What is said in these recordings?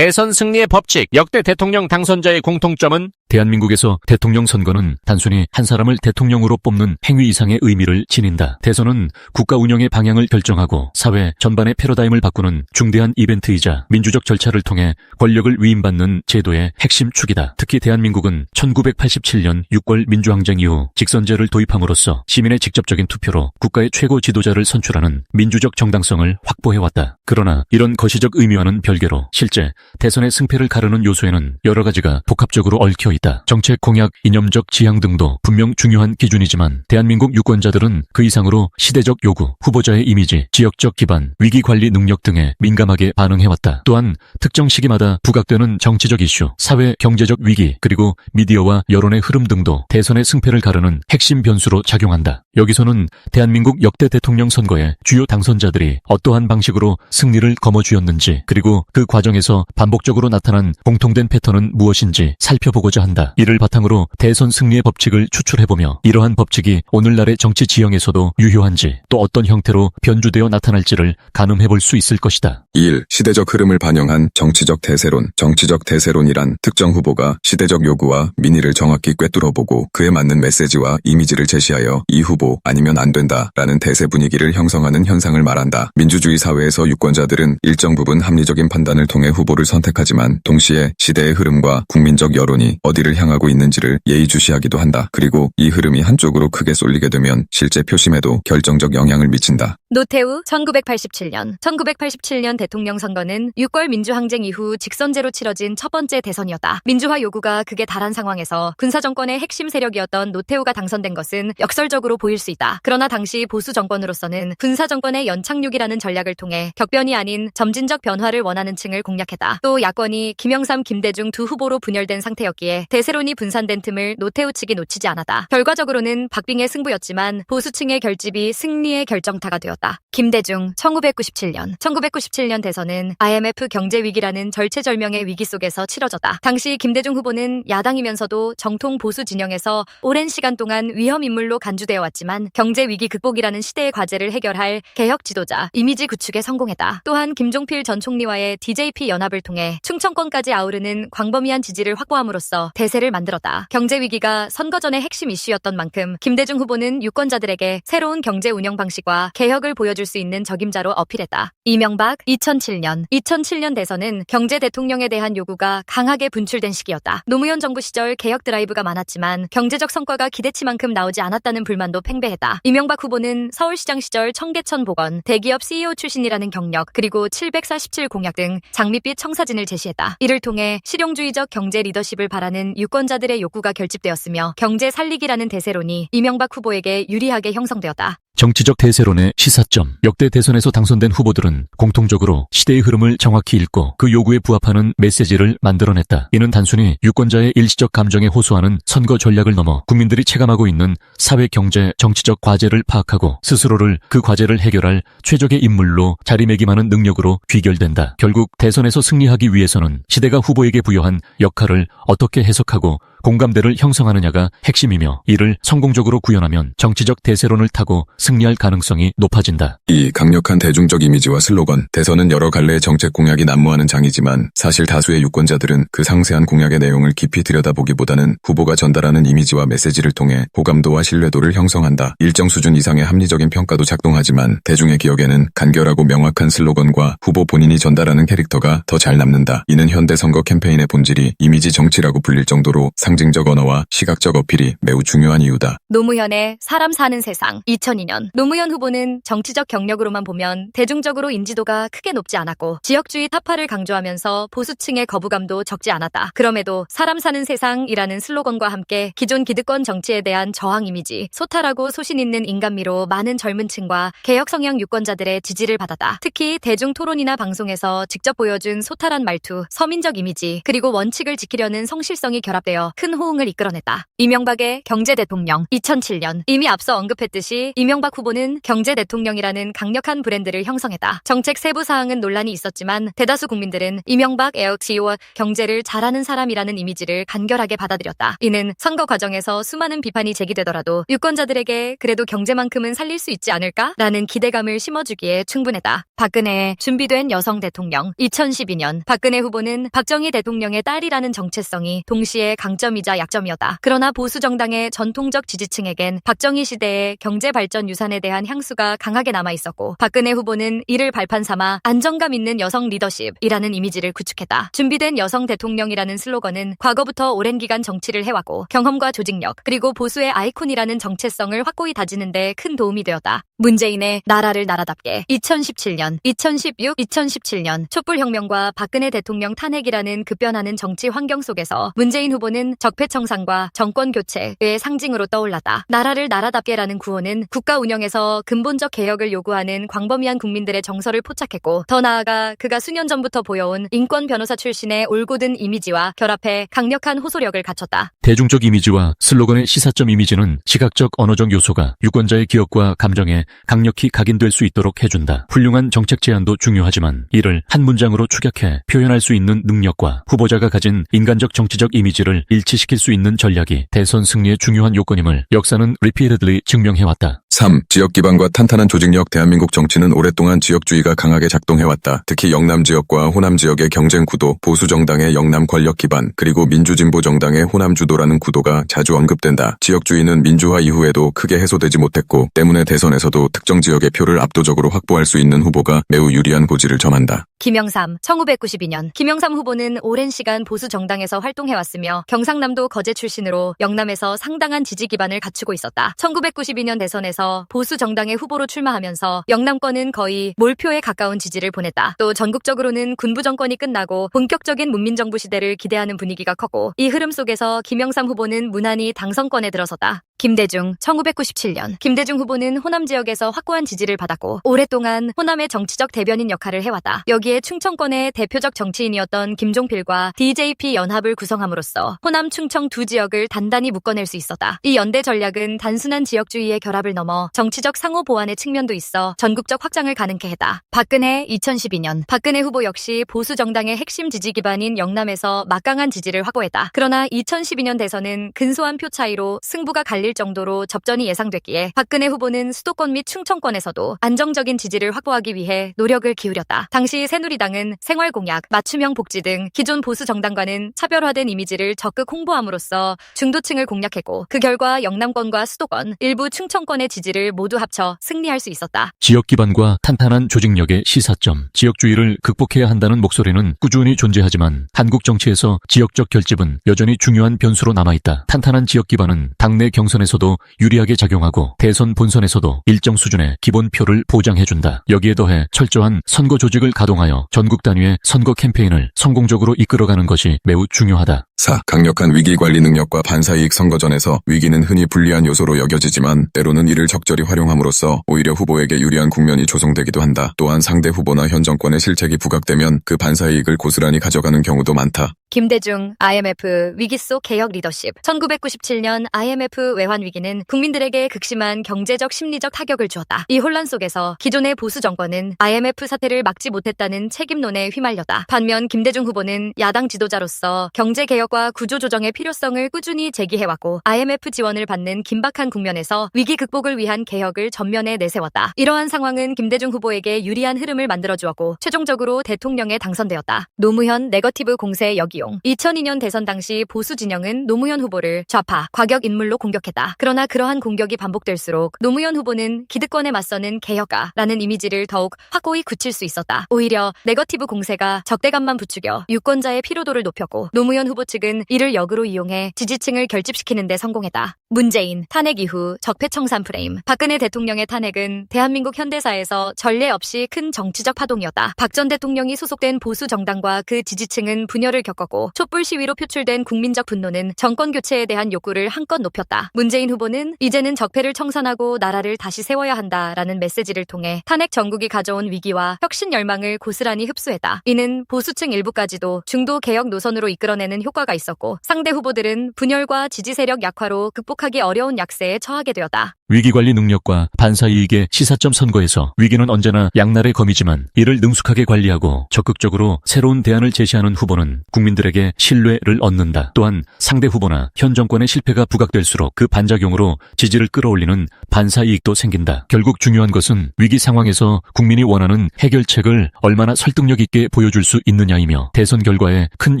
대선 승리의 법칙, 역대 대통령 당선자의 공통점은 대한민국에서 대통령 선거는 단순히 한 사람을 대통령으로 뽑는 행위 이상의 의미를 지닌다. 대선은 국가 운영의 방향을 결정하고 사회 전반의 패러다임을 바꾸는 중대한 이벤트이자 민주적 절차를 통해 권력을 위임받는 제도의 핵심 축이다. 특히 대한민국은 1987년 6월 민주항쟁 이후 직선제를 도입함으로써 시민의 직접적인 투표로 국가의 최고 지도자를 선출하는 민주적 정당성을 확보해왔다. 그러나 이런 거시적 의미와는 별개로 실제 대선의 승패를 가르는 요소에는 여러 가지가 복합적으로 얽혀 있다. 정책 공약, 이념적 지향 등도 분명 중요한 기준이지만 대한민국 유권자들은 그 이상으로 시대적 요구, 후보자의 이미지, 지역적 기반, 위기 관리 능력 등에 민감하게 반응해왔다. 또한 특정 시기마다 부각되는 정치적 이슈, 사회 경제적 위기, 그리고 미디어와 여론의 흐름 등도 대선의 승패를 가르는 핵심 변수로 작용한다. 여기서는 대한민국 역대 대통령 선거의 주요 당선자들이 어떠한 방식으로 승리를 거머쥐었는지, 그리고 그 과정에서 반복적으로 나타난 공통된 패턴은 무엇인지 살펴보고자 한다. 이를 바탕으로 대선 승리의 법칙을 추출해보며 이러한 법칙이 오늘날의 정치 지형에서도 유효한지 또 어떤 형태로 변주되어 나타날지를 가늠해볼 수 있을 것이다. 2일 시대적 흐름을 반영한 정치적 대세론. 정치적 대세론이란 특정 후보가 시대적 요구와 민의를 정확히 꿰뚫어보고 그에 맞는 메시지와 이미지를 제시하여 이 후보 아니면 안 된다 라는 대세 분위기를 형성하는 현상을 말한다. 민주주의 사회에서 유권자들은 일정 부분 합리적인 판단을 통해 후보를 선택하지만 동시에 시대의 흐름과 국민적 여론이 어디 를 향하고 있는지를 예의주시하기도 한다. 그리고 이 흐름이 한쪽으로 크게 쏠리게 되면 실제 표심에도 결정적 영향을 미친다. 노태우 1987년 1987년 대통령 선거는 6월 민주항쟁 이후 직선제로 치러진 첫 번째 대선이었다. 민주화 요구가 극에 달한 상황에서 군사정권의 핵심 세력이었던 노태우가 당선된 것은 역설적으로 보일 수 있다. 그러나 당시 보수 정권으로서는 군사정권의 연착륙이라는 전략을 통해 격변이 아닌 점진적 변화를 원하는 층을 공략했다. 또 야권이 김영삼, 김대중 두 후보로 분열된 상태였기에 대세론이 분산된 틈을 노태우 측이 놓치지 않았다. 결과적으로는 박빙의 승부였지만 보수층의 결집이 승리의 결정타가 되었다. 김대중 1997년 1997년 대선은 IMF 경제 위기라는 절체절명의 위기 속에서 치러졌다. 당시 김대중 후보는 야당이면서도 정통 보수 진영에서 오랜 시간 동안 위험 인물로 간주되어 왔지만 경제 위기 극복이라는 시대의 과제를 해결할 개혁 지도자 이미지 구축에 성공했다. 또한 김종필 전 총리와의 DJP 연합을 통해 충청권까지 아우르는 광범위한 지지를 확보함으로써 대세를 만들었다. 경제 위기가 선거 전의 핵심 이슈였던 만큼 김대중 후보는 유권자들에게 새로운 경제 운영 방식과 개혁을 보여줄 수 있는 적임자로 어필했다. 이명박 2007년 2007년 대선은 경제 대통령에 대한 요구가 강하게 분출된 시기였다. 노무현 정부 시절 개혁 드라이브가 많았지만 경제적 성과가 기대치만큼 나오지 않았다는 불만도 팽배했다. 이명박 후보는 서울시장 시절 청계천 복원, 대기업 CEO 출신이라는 경력, 그리고 747 공약 등 장밋빛 청사진을 제시했다. 이를 통해 실용주의적 경제 리더십을 바라는 유권자들의 욕구가 결집되었으며 경제 살리기라는 대세론이 이명박 후보에게 유리하게 형성되었다. 정치적 대세론의 시사점. 역대 대선에서 당선된 후보들은 공통적으로 시대의 흐름을 정확히 읽고 그 요구에 부합하는 메시지를 만들어냈다. 이는 단순히 유권자의 일시적 감정에 호소하는 선거 전략을 넘어 국민들이 체감하고 있는 사회, 경제, 정치적 과제를 파악하고 스스로를 그 과제를 해결할 최적의 인물로 자리매김하는 능력으로 귀결된다. 결국 대선에서 승리하기 위해서는 시대가 후보에게 부여한 역할을 어떻게 해석하고 공감대를 형성하느냐가 핵심이며 이를 성공적으로 구현하면 정치적 대세론을 타고 승리할 가능성이 높아진다. 이 강력한 대중적 이미지와 슬로건, 대선은 여러 갈래의 정책 공약이 난무하는 장이지만 사실 다수의 유권자들은 그 상세한 공약의 내용을 깊이 들여다보기보다는 후보가 전달하는 이미지와 메시지를 통해 호감도와 신뢰도를 형성한다. 일정 수준 이상의 합리적인 평가도 작동하지만 대중의 기억에는 간결하고 명확한 슬로건과 후보 본인이 전달하는 캐릭터가 더 잘 남는다. 이는 현대 선거 캠페인의 본질이 이미지 정치라고 불릴 정도로 상 징적 언어와 시각적 어필이 매우 중요한 이유다. 노무현의 사람 사는 세상 2002년 노무현 후보는 정치적 경력으로만 보면 대중적으로 인지도가 크게 높지 않았고 지역주의 타파를 강조하면서 보수층의 거부감도 적지 않았다. 그럼에도 사람 사는 세상이라는 슬로건과 함께 기존 기득권 정치에 대한 저항 이미지, 소탈하고 소신 있는 인간미로 많은 젊은 층과 개혁 성향 유권자들의 지지를 받았다. 특히 대중 토론이나 방송에서 직접 보여준 소탈한 말투, 서민적 이미지, 그리고 원칙을 지키려는 성실성이 결합되어 큰 호응을 이끌어냈다. 이명박의 경제 대통령 2007년 이미 앞서 언급했듯이 이명박 후보는 경제 대통령이라는 강력한 브랜드를 형성했다. 정책 세부 사항은 논란이 있었지만 대다수 국민들은 이명박 에어치와 경제를 잘하는 사람이라는 이미지를 간결하게 받아들였다. 이는 선거 과정에서 수많은 비판이 제기되더라도 유권자들에게 그래도 경제만큼은 살릴 수 있지 않을까라는 기대감을 심어주기에 충분했다. 박근혜의 준비된 여성 대통령 2012년 박근혜 후보는 박정희 대통령의 딸이라는 정체성이 동시에 강점 이자 약점이었다. 그러나 보수 정당의 전통적 지지층에겐 박정희 시대의 경제 발전 유산에 대한 향수가 강하게 남아 있었고 박근혜 후보는 이를 발판 삼아 안정감 있는 여성 리더십이라는 이미지를 구축했다. 준비된 여성 대통령이라는 슬로건은 과거부터 오랜 기간 정치를 해왔고 경험과 조직력 그리고 보수의 아이콘이라는 정체성을 확고히 다지는 데 큰 도움이 되었다. 문재인의 나라를 나라답게 2017년, 2016, 2017년 촛불혁명과 박근혜 대통령 탄핵이라는 급변하는 정치 환경 속에서 문재인 후보는 적폐청산과 정권 교체의 상징으로 떠올랐다. 나라를 나라답게라는 구호는 국가 운영에서 근본적 개혁을 요구하는 광범위한 국민들의 정서를 포착했고 더 나아가 그가 수년 전부터 보여온 인권 변호사 출신의 올곧은 이미지와 결합해 강력한 호소력을 갖췄다. 대중적 이미지와 슬로건의 시사점 이미지는 시각적 언어적 요소가 유권자의 기억과 감정에 강력히 각인될 수 있도록 해준다. 훌륭한 정책 제안도 중요하지만 이를 한 문장으로 축약해 표현할 수 있는 능력과 후보자가 가진 인간적 정치적 이미지를 일치 시킬 수 있는 전략이 대선 승리의 중요한 요건임을 역사는 repeatedly 증명해왔다. 3. 지역 기반과 탄탄한 조직력 대한민국 정치는 오랫동안 지역주의가 강하게 작동해왔다. 특히 영남 지역과 호남 지역의 경쟁 구도, 보수 정당의 영남 권력 기반, 그리고 민주진보 정당의 호남 주도라는 구도가 자주 언급된다. 지역주의는 민주화 이후에도 크게 해소되지 못했고, 때문에 대선에서도 특정 지역의 표를 압도적으로 확보할 수 있는 후보가 매우 유리한 고지를 점한다. 김영삼, 1992년 김영삼 후보는 오랜 시간 보수 정당에서 활동해왔으며 경상남도 거제 출신으로 영남에서 상당한 지지 기반을 갖추고 있었다. 1992년 대선에 서 보수 정당의 후보로 출마하면서 영남권은 거의 몰표에 가까운 지지를 보냈다. 또 전국적으로는 군부 정권이 끝나고 본격적인 문민정부 시대를 기대하는 분위기가 컸고 이 흐름 속에서 김영삼 후보는 무난히 당선권에 들어섰다. 김대중 1997년 김대중 후보는 호남 지역에서 확고한 지지를 받았고 오랫동안 호남의 정치적 대변인 역할을 해왔다. 여기에 충청권의 대표적 정치인이었던 김종필과 DJP 연합을 구성함으로써 호남 충청 두 지역을 단단히 묶어낼 수 있었다. 이 연대 전략은 단순한 지역주의의 결합을 넘어 정치적 상호 보완의 측면도 있어 전국적 확장을 가능케 했다. 박근혜 2012년 박근혜 후보 역시 보수 정당의 핵심 지지 기반인 영남에서 막강한 지지를 확보했다. 그러나 2012년 대선은 근소한 표 차이로 승부가 갈릴 정도로 접전이 예상됐기에 박근혜 후보는 수도권 및 충청권에서도 안정적인 지지를 확보하기 위해 노력을 기울였다. 당시 새누리당은 생활공약, 맞춤형 복지 등 기존 보수 정당과는 차별화된 이미지를 적극 홍보함으로써 중도층을 공략했고 그 결과 영남권과 수도권, 일부 충청권의 지지를 모두 합쳐 승리할 수 있었다. 지역 기반과 탄탄한 조직력의 시사점, 지역주의를 극복해야 한다는 목소리는 꾸준히 존재하지만 한국 정치에서 지역적 결집은 여전히 중요한 변수로 남아있다. 탄탄한 지역 기반은 당내 경선 에서도 유리하게 작용하고 대선 본선에서도 일정 수준의 기본표를 보장해준다. 여기에 더해 철저한 선거 조직을 가동하여 전국 단위의 선거 캠페인을 성공적으로 이끌어가는 것이 매우 중요하다. 4. 강력한 위기 관리 능력과 반사 이익 선거전에서 위기는 흔히 불리한 요소로 여겨지지만 때로는 이를 적절히 활용함으로써 오히려 후보에게 유리한 국면이 조성되기도 한다. 또한 상대 후보나 현 정권의 실책이 부각되면 그 반사 이익을 고스란히 가져가는 경우도 많다. 김대중 IMF 위기 속 개혁 리더십 1997년 IMF 외환 위기는 국민들에게 극심한 경제적 심리적 타격을 주었다. 이 혼란 속에서 기존의 보수 정권은 IMF 사태를 막지 못했다는 책임론에 휘말렸다. 반면 김대중 후보는 야당 지도자로서 경제 개혁과 구조 조정의 필요성을 꾸준히 제기해왔고 IMF 지원을 받는 긴박한 국면에서 위기 극복을 위한 개혁을 전면에 내세웠다. 이러한 상황은 김대중 후보에게 유리한 흐름을 만들어 주었고 최종적으로 대통령에 당선되었다. 노무현 네거티브 공세 역 이용 2002년 대선 당시 보수 진영은 노무현 후보를 좌파, 과격 인물로 공격했다. 그러나 그러한 공격이 반복될수록 노무현 후보는 기득권에 맞서는 개혁가라는 이미지를 더욱 확고히 굳힐 수 있었다. 오히려 네거티브 공세가 적대감만 부추겨 유권자의 피로도를 높였고 노무현 후보 측은 이를 역으로 이용해 지지층을 결집시키는 데 성공했다. 문재인 탄핵 이후 적폐청산 프레임 박근혜 대통령의 탄핵은 대한민국 현대사에서 전례 없이 큰 정치적 파동이었다. 박 전 대통령이 소속된 보수 정당과 그 지지층은 분열을 겪었고 촛불 시위로 표출된 국민적 분노는 정권 교체에 대한 욕구를 한껏 높였다. 문재인 후보는 이제는 적폐를 청산하고 나라를 다시 세워야 한다라는 메시지를 통해 탄핵 정국이 가져온 위기와 혁신 열망을 고스란히 흡수했다. 이는 보수층 일부까지도 중도 개혁 노선으로 이끌어내는 효과가 있었고 상대 후보들은 분열과 지지 세력 약화로 극복 하기 어려운 약세에 처하게 되었다. 위기관리 능력과 반사이익의 시사점 선거에서 위기는 언제나 양날의 검이지만 이를 능숙하게 관리하고 적극적으로 새로운 대안을 제시하는 후보는 국민들에게 신뢰를 얻는다. 또한 상대 후보나 현 정권의 실패가 부각될수록 그 반작용으로 지지를 끌어올리는 반사이익도 생긴다. 결국 중요한 것은 위기 상황에서 국민이 원하는 해결책을 얼마나 설득력 있게 보여줄 수 있느냐이며 대선 결과에 큰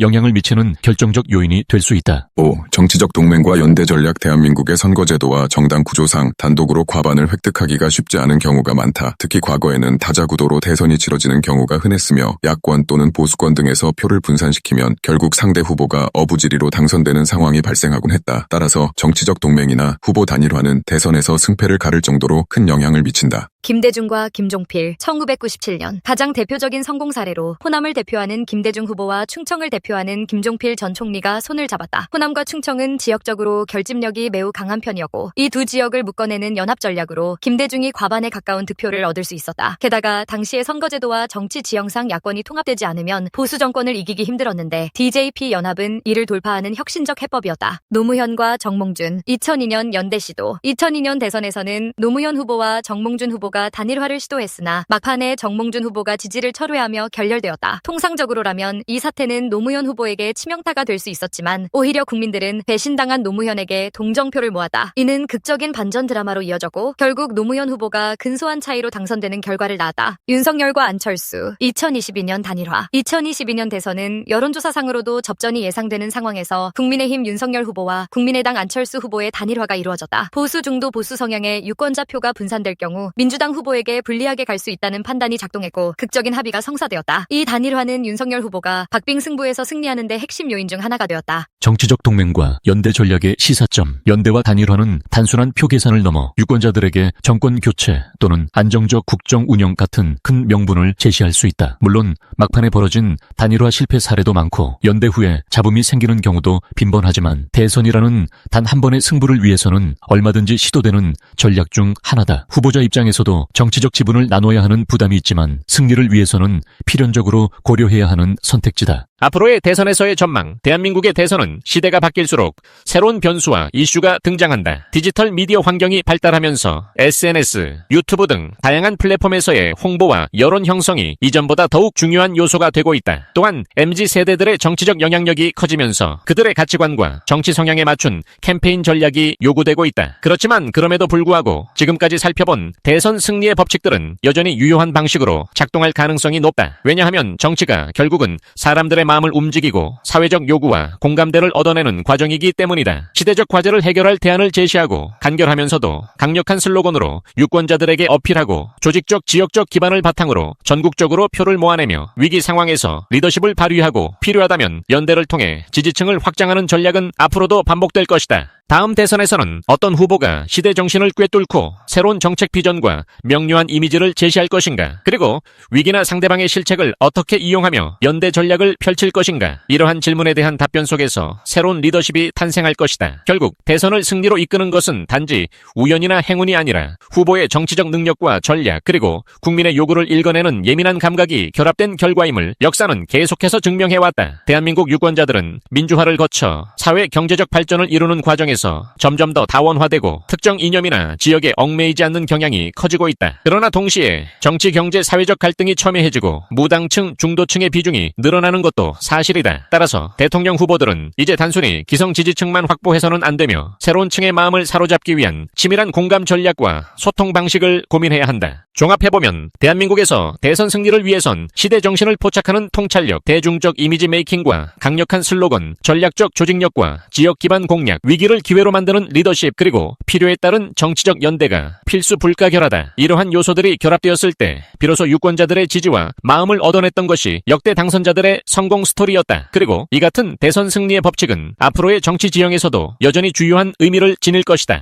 영향을 미치는 결정적 요인이 될 수 있다. 5. 정치적 동맹과 연대 전략 대한민국 의 선거제도와 정당 구조상 단독으로 과반을 획득하기가 쉽지 않은 경우가 많다. 특히 과거에는 다자구도로 대선이 치러지는 경우가 흔했으며 야권 또는 보수권 등에서 표를 분산시키면 결국 상대 후보가 어부지리로 당선되는 상황이 발생하곤 했다. 따라서 정치적 동맹이나 후보 단일화는 대선에서 승패를 가를 정도로 큰 영향을 미친다. 김대중과 김종필 1997년 가장 대표적인 성공 사례로 호남을 대표하는 김대중 후보와 충청을 대표하는 김종필 전 총리가 손을 잡았다. 호남과 충청은 지역적으로 결집력이 매우 강한 편이었고 이 두 지역을 묶어내는 연합 전략으로 김대중이 과반에 가까운 득표를 얻을 수 있었다. 게다가 당시의 선거제도와 정치 지형상 야권이 통합되지 않으면 보수 정권을 이기기 힘들었는데 DJP 연합은 이를 돌파하는 혁신적 해법이었다. 노무현과 정몽준 2002년 연대 시도 2002년 대선에서는 노무현 후보와 정몽준 후보가 단일화를 시도했으나 막판에 정몽준 후보가 지지를 철회하며 결렬되었다. 통상적으로라면 이 사태는 노무현 후보에게 치명타가 될 수 있었지만 오히려 국민들은 배신당한 노무현에게 동정 표를 모았다. 이는 극적인 반전 드라마로 이어졌고 결국 노무현 후보가 근소한 차이로 당선되는 결과를 낳았다. 윤석열과 안철수 2022년 단일화 2022년 대선은 여론조사상으로도 접전이 예상되는 상황에서 국민의힘 윤석열 후보와 국민의당 안철수 후보의 단일화가 이루어졌다. 보수 중도 보수 성향의 유권자 표가 분산될 경우 민주당 후보에게 불리하게 갈 수 있다는 판단이 작동했고 극적인 합의가 성사되었다. 이 단일화는 윤석열 후보가 박빙 승부에서 승리하는 데 핵심 요인 중 하나가 되었다. 정치적 동맹과 연대 전략의 시사점, 연 대와 단일화는 단순한 표 계산을 넘어 유권자들에게 정권 교체 또는 안정적 국정 운영 같은 큰 명분을 제시할 수 있다. 물론 막판에 벌어진 단일화 실패 사례도 많고 연대 후에 잡음이 생기는 경우도 빈번하지만 대선이라는 단 한 번의 승부를 위해서는 얼마든지 시도되는 전략 중 하나다. 후보자 입장에서도 정치적 지분을 나눠야 하는 부담이 있지만 승리를 위해서는 필연적으로 고려해야 하는 선택지다. 앞으로의 대선에서의 전망, 대한민국의 대선은 시대가 바뀔수록 새로운 변수와 이슈가 등장한다. 디지털 미디어 환경이 발달하면서 SNS, 유튜브 등 다양한 플랫폼에서의 홍보와 여론 형성이 이전보다 더욱 중요한 요소가 되고 있다. 또한 MZ 세대들의 정치적 영향력이 커지면서 그들의 가치관과 정치 성향에 맞춘 캠페인 전략이 요구되고 있다. 그렇지만 그럼에도 불구하고 지금까지 살펴본 대선 승리의 법칙들은 여전히 유효한 방식으로 작동할 가능성이 높다. 왜냐하면 정치가 결국은 사람들의 마음을 움직이고 사회적 요구와 공감대를 얻어내는 과정이기 때문이다. 시대적 과제를 해결할 대안을 제시하고 간결하면서도 강력한 슬로건으로 유권자들에게 어필하고 조직적 지역적 기반을 바탕으로 전국적으로 표를 모아내며 위기 상황에서 리더십을 발휘하고 필요하다면 연대를 통해 지지층을 확장하는 전략은 앞으로도 반복될 것이다. 다음 대선에서는 어떤 후보가 시대 정신을 꿰뚫고 새로운 정책 비전과 명료한 이미지를 제시할 것인가? 그리고 위기나 상대방의 실책을 어떻게 이용하며 연대 전략을 펼칠 것인가? 이러한 질문에 대한 답변 속에서 새로운 리더십이 탄생할 것이다. 결국 대선을 승리로 이끄는 것은 단지 우연이나 행운이 아니라 후보의 정치적 능력과 전략 그리고 국민의 요구를 읽어내는 예민한 감각이 결합된 결과임을 역사는 계속해서 증명해왔다. 대한민국 유권자들은 민주화를 거쳐 사회 경제적 발전을 이루는 과정에 서 점점 더 다원화되고 특정 이념이나 지역에 얽매이지 않는 경향이 커지고 있다. 그러나 동시에 정치, 경제, 사회적 갈등이 첨예해지고 무당층, 중도층의 비중이 늘어나는 것도 사실이다. 따라서 대통령 후보들은 이제 단순히 기성 지지층만 확보해서는 안 되며 새로운 층의 마음을 사로잡기 위한 치밀한 공감 전략과 소통 방식을 고민해야 한다. 종합해보면 대한민국에서 대선 승리를 위해선 시대 정신을 포착하는 통찰력, 대중적 이미지 메이킹과 강력한 슬로건, 전략적 조직력과 지역 기반 공략, 위기를 기회로 만드는 리더십 그리고 필요에 따른 정치적 연대가 필수 불가결하다. 이러한 요소들이 결합되었을 때 비로소 유권자들의 지지와 마음을 얻어냈던 것이 역대 당선자들의 성공 스토리였다. 그리고 이 같은 대선 승리의 법칙은 앞으로의 정치 지형에서도 여전히 주요한 의미를 지닐 것이다.